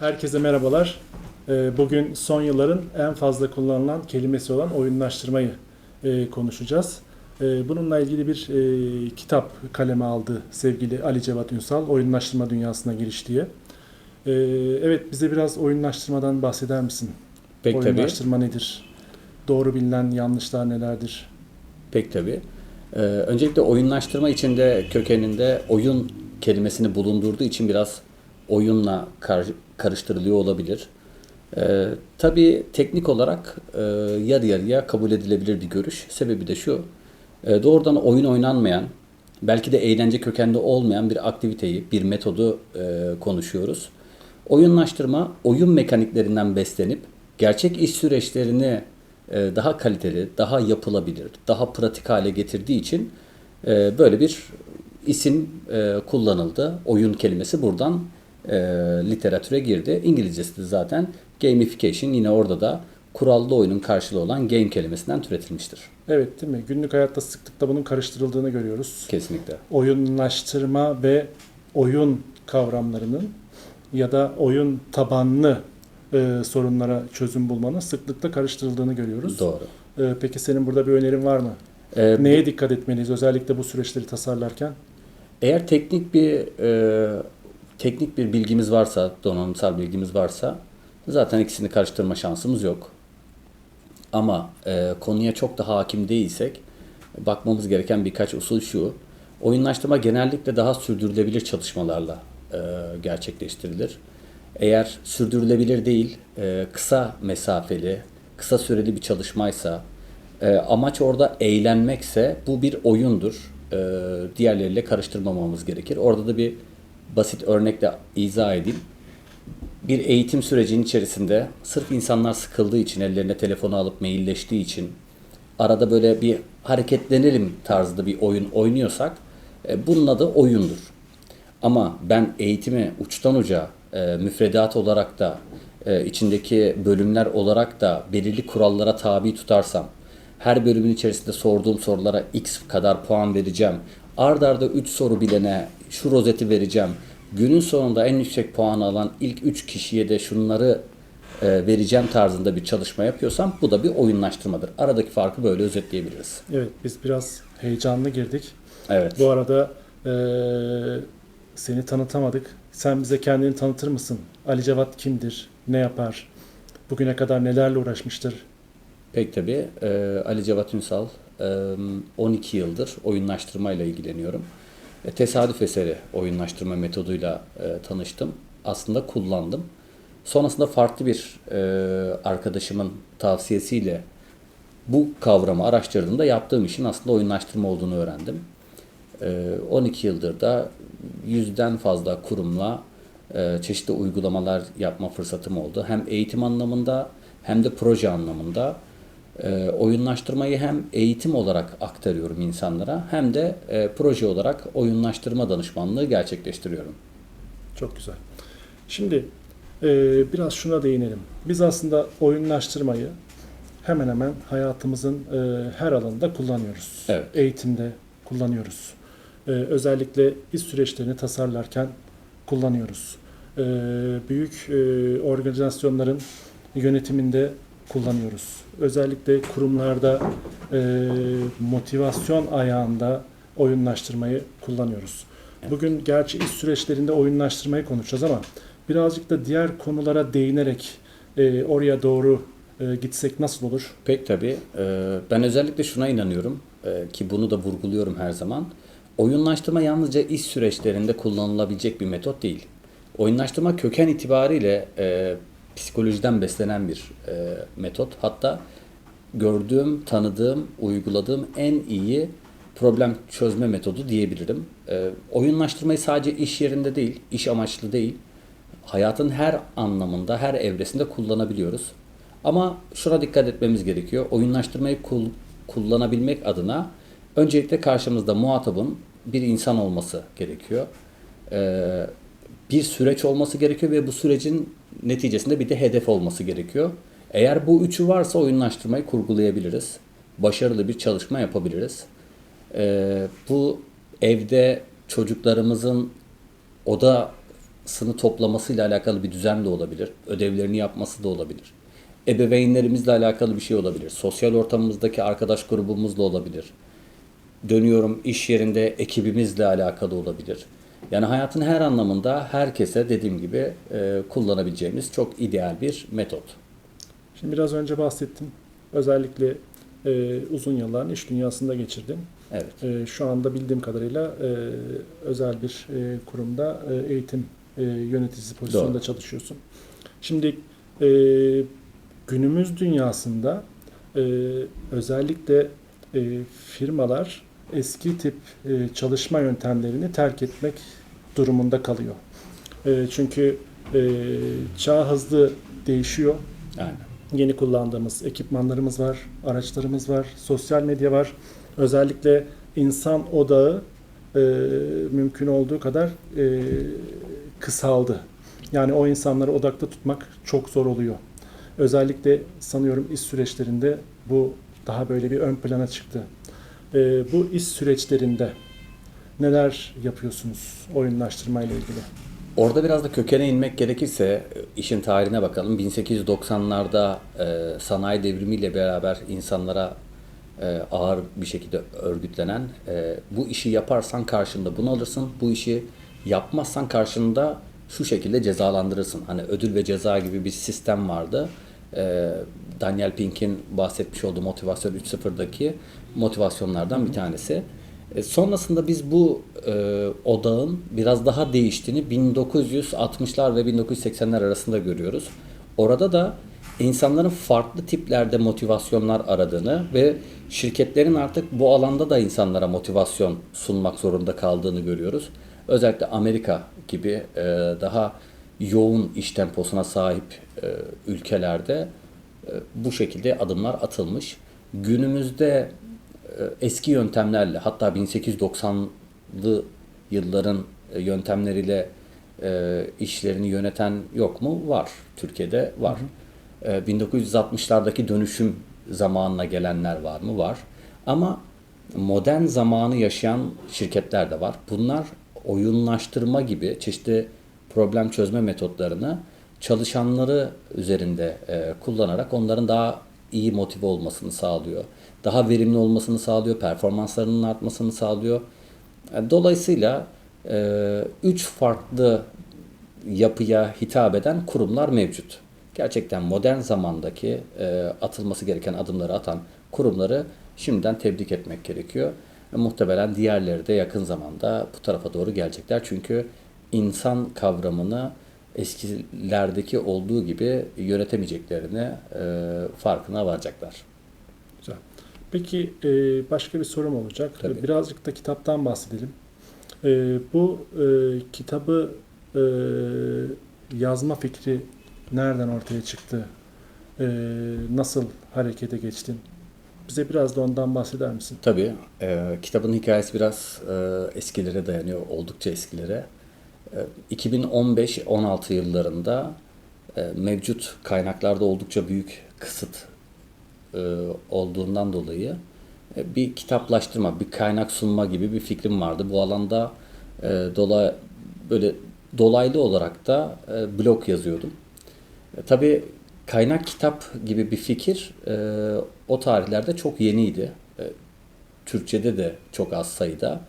Herkese merhabalar. Ee, Bugün son yılların en fazla kullanılan kelimesi olan oyunlaştırmayı e, konuşacağız. Ee, Bununla ilgili bir e, kitap kaleme aldı sevgili Ali Cevat Ünsal, Oyunlaştırma Dünyasına Giriş diye. Ee, Evet, bize biraz oyunlaştırmadan bahseder misin? Pek tabii. Oyunlaştırma nedir? Doğru bilinen yanlışlar nelerdir? Pek tabii. Ee, öncelikle oyunlaştırma içinde kökeninde oyun kelimesini bulundurduğu için biraz oyunla kar- karıştırılıyor olabilir. Ee, tabii teknik olarak e, yarı yarıya kabul edilebilir bir görüş. Sebebi de şu. e, doğrudan oyun oynanmayan, belki de eğlence kökenli olmayan bir aktiviteyi, bir metodu e, konuşuyoruz. Oyunlaştırma, oyun mekaniklerinden beslenip gerçek iş süreçlerini e, daha kaliteli, daha yapılabilir, daha pratik hale getirdiği için e, böyle bir isim e, kullanıldı. Oyun kelimesi buradan e, literatüre girdi. İngilizcesi de zaten gamification yine orada da kurallı oyunun karşılığı olan game kelimesinden türetilmiştir. Evet değil mi? Günlük hayatta sıklıkla bunun karıştırıldığını görüyoruz. Kesinlikle. oyunlaştırma ve oyun kavramlarının ya da oyun tabanlı e, sorunlara çözüm bulmanın sıklıkla karıştırıldığını görüyoruz. Doğru. E, peki senin burada bir önerin var mı? E, Neye dikkat etmeliyiz özellikle bu süreçleri tasarlarken? Eğer teknik bir e, teknik bir bilgimiz varsa, donanımsal bilgimiz varsa zaten ikisini karıştırma şansımız yok. Ama e, konuya çok da hakim değilsek bakmamız gereken birkaç usul şu. Oyunlaştırma genellikle daha sürdürülebilir çalışmalarla e, gerçekleştirilir. Eğer sürdürülebilir değil, e, kısa mesafeli, kısa süreli bir çalışmaysa, e, amaç orada eğlenmekse bu bir oyundur. E, diğerleriyle karıştırmamamız gerekir. Orada da bir basit örnekle izah edeyim. Bir eğitim sürecinin içerisinde sırf insanlar sıkıldığı için, ellerine telefonu alıp mailleştiği için arada böyle bir hareketlenelim tarzında bir oyun oynuyorsak e, bunun adı oyundur. Ama ben eğitimi uçtan uca e, müfredat olarak da e, içindeki bölümler olarak da belirli kurallara tabi tutarsam her bölümün içerisinde sorduğum sorulara x kadar puan vereceğim. Ard arda 3 soru bilene şu rozeti vereceğim. Günün sonunda en yüksek puanı alan ilk 3 kişiye de şunları e, vereceğim tarzında bir çalışma yapıyorsam bu da bir oyunlaştırmadır. Aradaki farkı böyle özetleyebiliriz. Evet biz biraz heyecanlı girdik. Evet. Bu arada e, seni tanıtamadık. Sen bize kendini tanıtır mısın? Ali Cevat kimdir? Ne yapar? Bugüne kadar nelerle uğraşmıştır? Pek tabii. Ee, Ali Cevat Ünsal. Ee, 12 yıldır oyunlaştırmayla ilgileniyorum. E, tesadüf eseri oyunlaştırma metoduyla e, tanıştım. Aslında kullandım. Sonrasında farklı bir e, arkadaşımın tavsiyesiyle bu kavramı araştırdığımda yaptığım işin aslında oyunlaştırma olduğunu öğrendim. Ee, 12 yıldır da yüzden fazla kurumla e, çeşitli uygulamalar yapma fırsatım oldu. Hem eğitim anlamında hem de proje anlamında e, oyunlaştırmayı hem eğitim olarak aktarıyorum insanlara hem de e, proje olarak oyunlaştırma danışmanlığı gerçekleştiriyorum. Çok güzel. Şimdi e, biraz şuna değinelim. Biz aslında oyunlaştırmayı hemen hemen hayatımızın e, her alanında kullanıyoruz. Evet. Eğitimde kullanıyoruz. E, özellikle iş süreçlerini tasarlarken kullanıyoruz. E, büyük e, organizasyonların yönetiminde kullanıyoruz. Özellikle kurumlarda e, motivasyon ayağında oyunlaştırmayı kullanıyoruz. Bugün gerçi iş süreçlerinde oyunlaştırmayı konuşacağız ama birazcık da diğer konulara değinerek e, oraya doğru e, gitsek nasıl olur? Pek tabii. Ee, Ben özellikle şuna inanıyorum e, ki bunu da vurguluyorum her zaman. Oyunlaştırma yalnızca iş süreçlerinde kullanılabilecek bir metot değil. Oyunlaştırma köken itibariyle e, psikolojiden beslenen bir e, metot. Hatta gördüğüm, tanıdığım, uyguladığım en iyi problem çözme metodu diyebilirim. E, oyunlaştırmayı sadece iş yerinde değil, iş amaçlı değil, hayatın her anlamında, her evresinde kullanabiliyoruz. Ama şuna dikkat etmemiz gerekiyor. Oyunlaştırmayı kul- kullanabilmek adına öncelikle karşımızda muhatabın bir insan olması gerekiyor. Ee, bir süreç olması gerekiyor ve bu sürecin neticesinde bir de hedef olması gerekiyor. Eğer bu üçü varsa oyunlaştırmayı kurgulayabiliriz. Başarılı bir çalışma yapabiliriz. Ee, bu evde çocuklarımızın odasını toplamasıyla alakalı bir düzen de olabilir. Ödevlerini yapması da olabilir. Ebeveynlerimizle alakalı bir şey olabilir. Sosyal ortamımızdaki arkadaş grubumuzla olabilir. Dönüyorum iş yerinde ekibimizle alakalı olabilir. Yani hayatın her anlamında herkese dediğim gibi e, kullanabileceğimiz çok ideal bir metot. Şimdi biraz önce bahsettim. Özellikle e, uzun yıllar iş dünyasında geçirdin. Evet. E, şu anda bildiğim kadarıyla e, özel bir e, kurumda e, eğitim e, yöneticisi pozisyonunda Doğru. çalışıyorsun. Şimdi e, günümüz dünyasında e, özellikle e, firmalar eski tip e, çalışma yöntemlerini terk etmek durumunda kalıyor. E, çünkü e, çağ hızlı değişiyor. Aynen. Yeni kullandığımız ekipmanlarımız var, araçlarımız var, sosyal medya var. Özellikle insan odağı e, mümkün olduğu kadar e, kısaldı. Yani o insanları odakta tutmak çok zor oluyor. Özellikle sanıyorum iş süreçlerinde bu daha böyle bir ön plana çıktı. E, bu iş süreçlerinde neler yapıyorsunuz oyunlaştırma ile ilgili? Orada biraz da kökene inmek gerekirse e, işin tarihine bakalım. 1890'larda e, sanayi devrimiyle beraber insanlara e, ağır bir şekilde örgütlenen e, bu işi yaparsan karşında bunu alırsın. Bu işi yapmazsan karşında şu şekilde cezalandırırsın. Hani ödül ve ceza gibi bir sistem vardı. E, Daniel Pink'in bahsetmiş olduğu motivasyon 3.0'daki motivasyonlardan bir tanesi. E, sonrasında biz bu e, odağın biraz daha değiştiğini 1960'lar ve 1980'ler arasında görüyoruz. Orada da insanların farklı tiplerde motivasyonlar aradığını ve şirketlerin artık bu alanda da insanlara motivasyon sunmak zorunda kaldığını görüyoruz. Özellikle Amerika gibi e, daha yoğun iş temposuna sahip e, ülkelerde e, bu şekilde adımlar atılmış. Günümüzde e, eski yöntemlerle hatta 1890'lı yılların e, yöntemleriyle e, işlerini yöneten yok mu? Var. Türkiye'de var. E, 1960'lardaki dönüşüm zamanına gelenler var mı? Var. Ama modern zamanı yaşayan şirketler de var. Bunlar oyunlaştırma gibi çeşitli problem çözme metotlarını çalışanları üzerinde e, kullanarak onların daha iyi motive olmasını sağlıyor. Daha verimli olmasını sağlıyor, performanslarının artmasını sağlıyor. E, Dolayısıyla e, üç farklı yapıya hitap eden kurumlar mevcut. Gerçekten modern zamandaki e, atılması gereken adımları atan kurumları şimdiden tebrik etmek gerekiyor. E, muhtemelen diğerleri de yakın zamanda bu tarafa doğru gelecekler. Çünkü insan kavramını eskilerdeki olduğu gibi yönetemeyeceklerini e, farkına varacaklar. Güzel. Peki e, başka bir sorum olacak. Tabii. Birazcık da kitaptan bahsedelim. E, bu e, kitabı e, yazma fikri nereden ortaya çıktı? E, nasıl harekete geçtin? Bize biraz da ondan bahseder misin? Tabii. e, kitabın hikayesi biraz e, eskilere dayanıyor. Oldukça eskilere. E, 2015-16 yıllarında e, mevcut kaynaklarda oldukça büyük kısıt e, olduğundan dolayı e, bir kitaplaştırma, bir kaynak sunma gibi bir fikrim vardı. Bu alanda dola böyle dolaylı olarak da blog yazıyordum. Tabii kaynak kitap gibi bir fikir o tarihlerde çok yeniydi. Türkçe'de de çok az sayıda,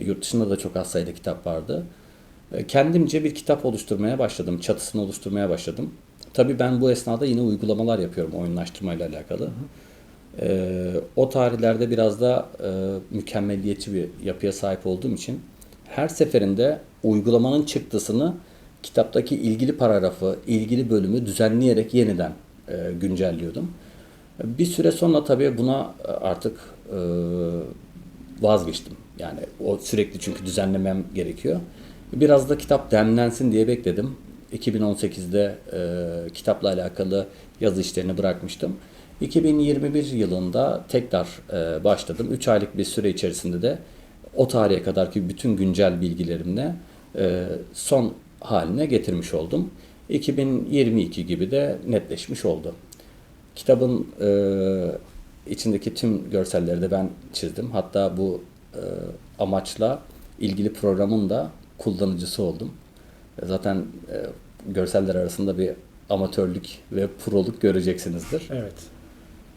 yurt dışında da çok az sayıda kitap vardı. E, kendimce bir kitap oluşturmaya başladım, çatısını oluşturmaya başladım. Tabii ben bu esnada yine uygulamalar yapıyorum oyunlaştırmayla alakalı. E, o tarihlerde biraz da e, mükemmeliyetçi bir yapıya sahip olduğum için her seferinde uygulamanın çıktısını kitaptaki ilgili paragrafı, ilgili bölümü düzenleyerek yeniden e, güncelliyordum. Bir süre sonra tabii buna artık e, vazgeçtim. Yani o sürekli çünkü düzenlemem gerekiyor. Biraz da kitap demlensin diye bekledim. 2018'de e, kitapla alakalı yazı işlerini bırakmıştım. 2021 yılında tekrar e, başladım. 3 aylık bir süre içerisinde de o tarihe kadarki bütün güncel bilgilerimle e, son haline getirmiş oldum. 2022 gibi de netleşmiş oldu. Kitabın e, içindeki tüm görselleri de ben çizdim. Hatta bu e, amaçla ilgili programın da kullanıcısı oldum. E, Zaten e, görseller arasında bir amatörlük ve proluk göreceksinizdir. Evet.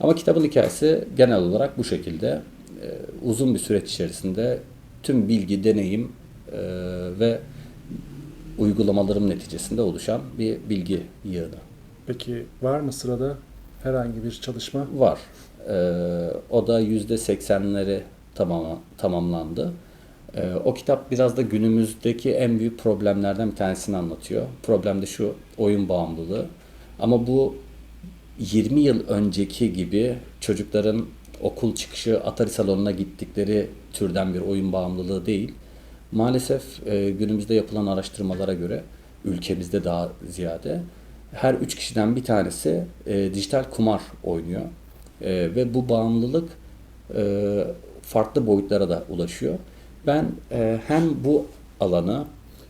Ama kitabın hikayesi genel olarak bu şekilde. E, uzun bir süreç içerisinde tüm bilgi, deneyim e, ve uygulamalarım neticesinde oluşan bir bilgi yığını. Peki var mı sırada herhangi bir çalışma? Var. Ee, o da yüzde seksenleri tamam, tamamlandı. Ee, o kitap biraz da günümüzdeki en büyük problemlerden bir tanesini anlatıyor. Problem de şu, oyun bağımlılığı. Ama bu 20 yıl önceki gibi çocukların okul çıkışı Atari salonuna gittikleri türden bir oyun bağımlılığı değil. Maalesef e, günümüzde yapılan araştırmalara göre ülkemizde daha ziyade her üç kişiden bir tanesi e, dijital kumar oynuyor. E, ve bu bağımlılık e, farklı boyutlara da ulaşıyor. Ben e, hem bu alanı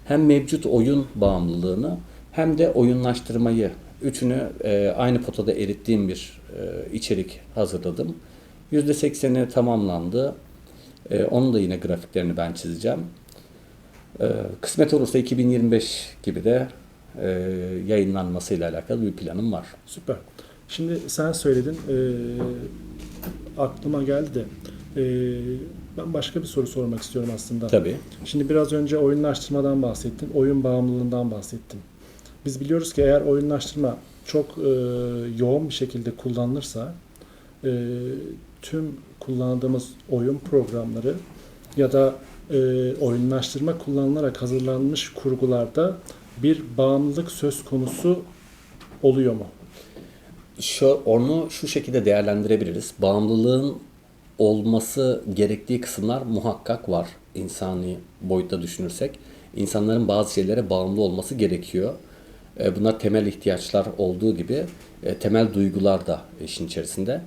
hem mevcut oyun bağımlılığını hem de oyunlaştırmayı üçünü e, aynı potada erittiğim bir e, içerik hazırladım. %80'i tamamlandı. E, onun da yine grafiklerini ben çizeceğim. E, kısmet olursa 2025 gibi de e, yayınlanmasıyla alakalı bir planım var. Süper. Şimdi sen söyledin, e, aklıma geldi de e, ben başka bir soru sormak istiyorum aslında. Tabii. Şimdi biraz önce oyunlaştırmadan bahsettin, oyun bağımlılığından bahsettin. Biz biliyoruz ki eğer oyunlaştırma çok e, yoğun bir şekilde kullanılırsa e, tüm kullandığımız oyun programları ya da e, oyunlaştırma kullanılarak hazırlanmış kurgularda bir bağımlılık söz konusu oluyor mu? Şu, onu şu şekilde değerlendirebiliriz. Bağımlılığın olması gerektiği kısımlar muhakkak var. İnsani boyutta düşünürsek. İnsanların bazı şeylere bağımlı olması gerekiyor. E, Bunlar temel ihtiyaçlar olduğu gibi e, temel duygular da işin içerisinde.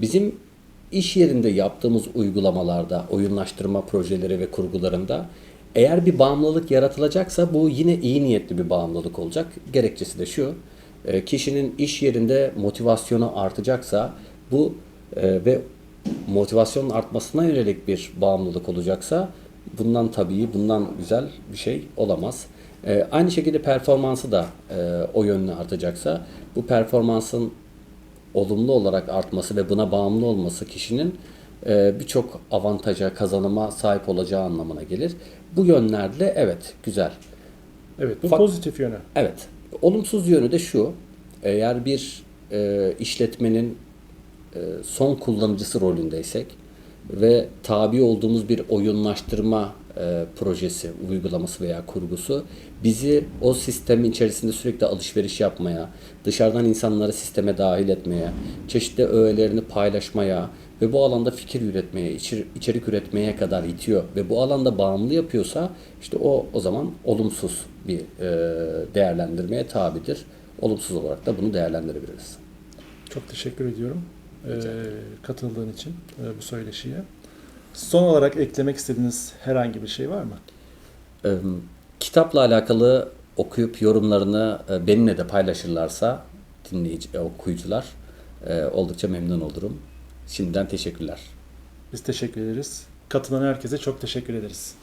Bizim iş yerinde yaptığımız uygulamalarda, oyunlaştırma projeleri ve kurgularında eğer bir bağımlılık yaratılacaksa bu yine iyi niyetli bir bağımlılık olacak. Gerekçesi de şu, e, kişinin iş yerinde motivasyonu artacaksa bu ve motivasyonun artmasına yönelik bir bağımlılık olacaksa bundan tabii bundan güzel bir şey olamaz. E, aynı şekilde performansı da e, o yönlü artacaksa bu performansın olumlu olarak artması ve buna bağımlı olması kişinin e, birçok avantaja, kazanıma sahip olacağı anlamına gelir. Bu yönlerle evet güzel. Evet, bu Fa- pozitif yönü. Evet. Olumsuz yönü de şu. Eğer bir e, işletmenin son kullanıcısı rolündeysek ve tabi olduğumuz bir oyunlaştırma e, projesi, uygulaması veya kurgusu bizi o sistemin içerisinde sürekli alışveriş yapmaya, dışarıdan insanları sisteme dahil etmeye, çeşitli öğelerini paylaşmaya ve bu alanda fikir üretmeye, içer- içerik üretmeye kadar itiyor ve bu alanda bağımlı yapıyorsa işte o o zaman olumsuz bir e, değerlendirmeye tabidir. Olumsuz olarak da bunu değerlendirebiliriz. Çok teşekkür ediyorum e, katıldığın için e, bu söyleşiye. Son olarak eklemek istediğiniz herhangi bir şey var mı? Ee, kitapla alakalı okuyup yorumlarını e, benimle de paylaşırlarsa dinleyici, e, okuyucular e, oldukça memnun olurum. Şimdiden teşekkürler. Biz teşekkür ederiz. Katılan herkese çok teşekkür ederiz.